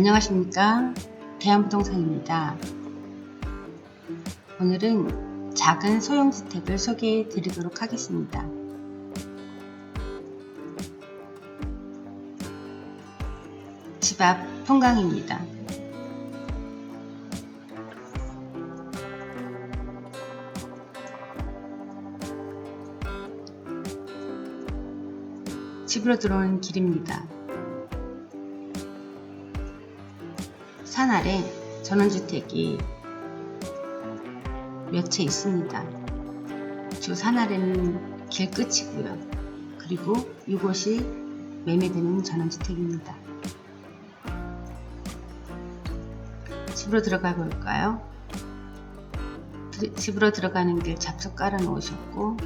안녕하십니까 대한부동산입니다. 오늘은 작은 소형주택을 소개해 드리도록 하겠습니다. 집 앞 통강입니다. 집으로 들어오는 길입니다. 산 아래 전원주택이 몇 채 있습니다. 주 산 아래는 길 끝이고요. 그리고 이곳이 매매되는 전원주택입니다. 집으로 들어가 볼까요? 드- 집으로 들어가는 길 잡석 깔아 놓으셨고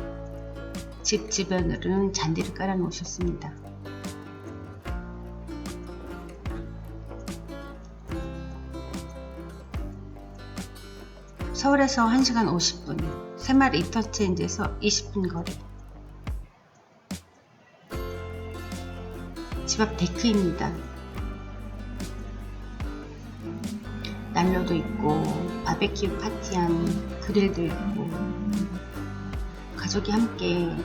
집 주변으로는 잔디를 깔아 놓으셨습니다. 서울에서 1시간 50분, 새마을 인터체인지에서 20분 거리. 집 앞 데크입니다. 난로도 있고, 바베큐 파티한 그릴도 있고, 가족이 함께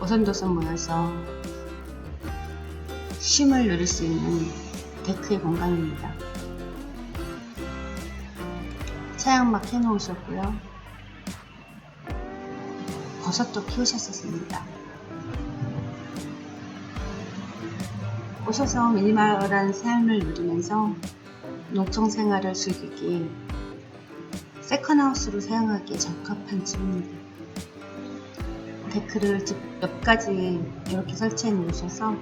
오선도선 모여서 쉼을 누릴 수 있는 데크의 공간입니다. 차양막 해놓으셨고요. 버섯도 키우셨었습니다. 오셔서 미니멀한 삶을 누리면서 농촌 생활을 즐기기 세컨하우스로 사용하기에 적합한 집입니다. 데크를 집 옆까지 이렇게 설치해 놓으셔서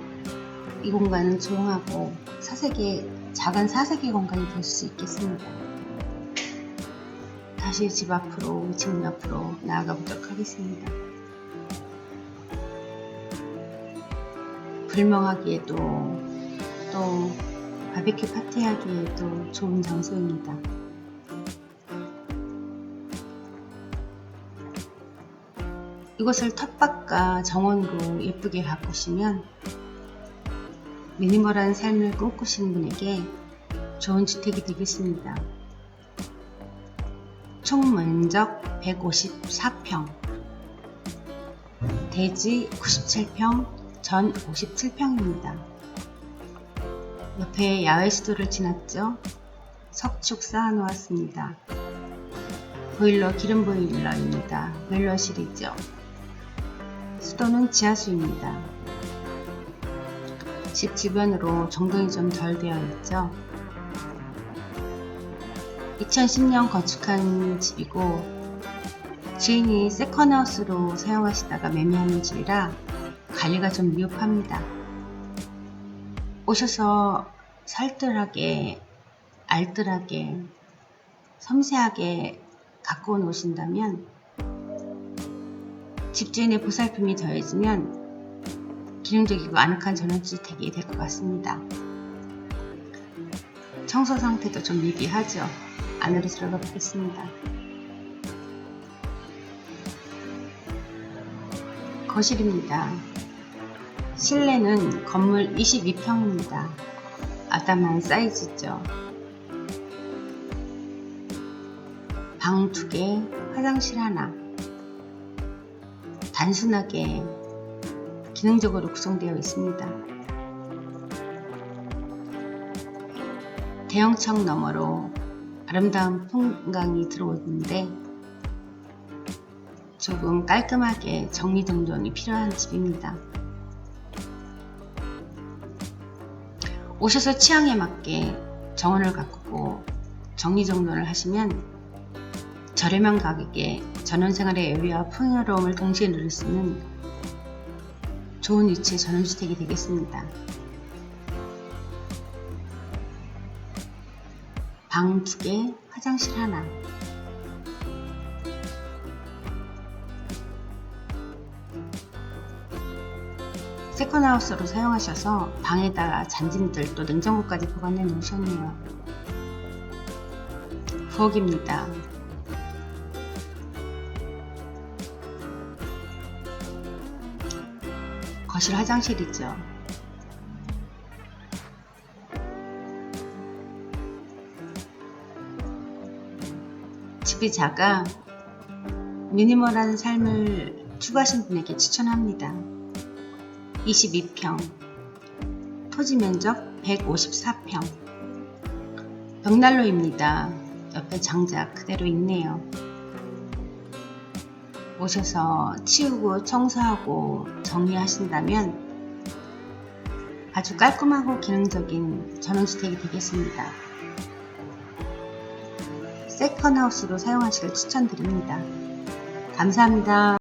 이 공간은 조용하고 사색의 작은 사색의 공간이 될 수 있겠습니다. 다시 집 앞으로 집 옆으로 나아가 보도록 하겠습니다. 불멍하기에도 또 바베큐 파티하기에도 좋은 장소입니다. 이곳을 텃밭과 정원으로 예쁘게 가꾸시면 미니멀한 삶을 꿈꾸시는 분에게 좋은 주택이 되겠습니다. 총 면적 154평, 대지 97평, 전 57평입니다. 옆에 야외 수도를 지났죠? 석축 쌓아놓았습니다. 보일러 기름 보일러입니다. 멜러실이죠. 수도는 지하수입니다. 집 주변으로 정돈이 좀 덜 되어 있죠. 2010년 건축한 집이고 주인이 세컨하우스로 사용하시다가 매매하는 집이라 관리가 좀 미흡합니다. 오셔서 살뜰하게, 알뜰하게, 섬세하게 가꾸어 놓으신다면 집주인의 보살핌이 더해지면 기능적이고 아늑한 전원주택이 될 것 같습니다. 청소 상태도 좀 미비하죠. 안으로 들어가 보겠습니다. 거실입니다. 실내는 건물 22평입니다. 아담한 사이즈죠. 방두 개, 화장실 하나. 단순하게 기능적으로 구성되어 있습니다. 대형청 너머로 아름다운 풍광이 들어오는데 조금 깔끔하게 정리정돈이 필요한 집입니다. 오셔서 취향에 맞게 정원을 가꾸고 정리정돈을 하시면 저렴한 가격에 전원생활의 여유와 풍요로움을 동시에 누릴 수 있는 좋은 위치의 전원주택이 되겠습니다. 방 두 개, 화장실 하나. 세컨하우스로 사용하셔서 방에다가 잔짐들 또 냉장고까지 보관해 놓으셨네요. 부엌입니다. 거실 화장실이죠. 작아 미니멀한 삶을 추구하신 분에게 추천합니다. 22평 토지 면적 154평 벽난로입니다. 옆에 장작 그대로 있네요. 오셔서 치우고 청소하고 정리하신다면 아주 깔끔하고 기능적인 전원주택이 되겠습니다. 세컨하우스로 사용하시길 추천드립니다. 감사합니다.